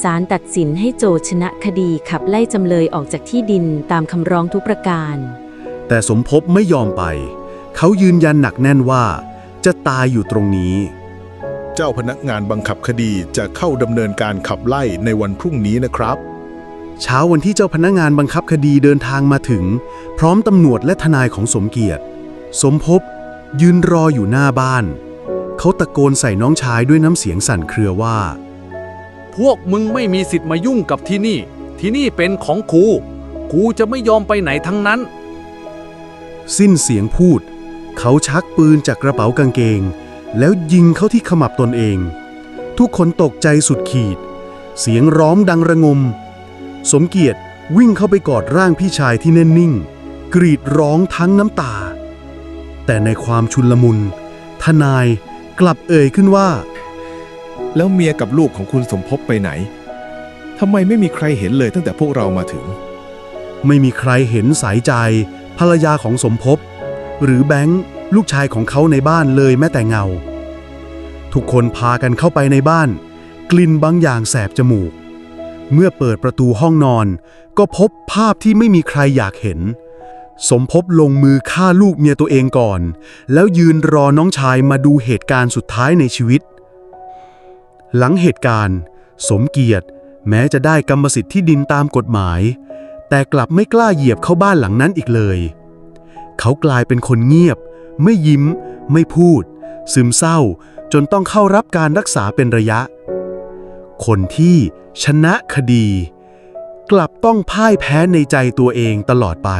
ศาลตัดสินให้โจทย์ชนะคดีขับไล่จำเลยออกจากที่ดินตามคำร้องทุกประการ แต่สมภพไม่ยอมไป เขายืนยันหนักแน่นว่า จะตายอยู่ตรงนี้ เจ้าพนักงานบังคับคดีจะเข้าดำเนินการขับไล่ในวันพรุ่งนี้นะครับ เช้าวันที่เจ้าพนักงานบังคับคดีเดินทางมาถึง พร้อมตำรวจและทนายของสมเกียรติ สมภพยืนรออยู่หน้าบ้าน เขาตะโกนใส่น้องชายด้วยน้ำเสียงสั่นเครือว่า พวกมึงไม่มีสิทธิ์มายุ่งกับที่นี่ ที่นี่เป็นของกูกูจะไม่ยอมไปไหนทั้งนั้น สิ้นเสียงพูด เขาชักปืนจากกระเป๋ากางเกง แล้วยิงเข้าที่ขมับตนเอง ทุกคนตกใจสุดขีด เสียงร้องดังระงม สมเกียรติวิ่งเข้าไปกอดร่างพี่ชายที่แน่นนิ่ง กรีดร้องทั้งน้ำตา แต่ในความชุนลมุน ทนายกลับเอ่ยขึ้นว่า แล้วเมียกับลูกของคุณสมภพไปไหนทำไมไม่มีใครเห็นเลยตั้งแต่พวกเรามาถึง ไม่มีใครเห็นสายใจ ภรรยาของสมภพ หรือแบงค์ลูกชายของเขาในบ้านเลยแม้แต่เงา ทุกคนพากันเข้าไปในบ้าน กลิ่นบางอย่างแสบจมูก เมื่อเปิดประตูห้องนอน ก็พบภาพที่ไม่มีใครอยากเห็น สมภพลงมือฆ่าลูกเมียตัวเองก่อน แล้วยืนรอน้องชายมาดูเหตุการณ์สุดท้ายในชีวิต หลังเหตุการณ์ สมเกียรติ แม้จะได้กรรมสิทธิ์ที่ดินตามกฎหมาย แต่กลับไม่กล้าเหยียบเข้าบ้านหลังนั้นอีกเลย เขากลายเป็นคนเงียบ ไม่ยิ้ม ไม่พูด ซึมเศร้า จนต้องเข้ารับการรักษาเป็นระยะ คนที่ชนะคดี กลับต้องพ่ายแพ้ในใจตัวเองตลอดไป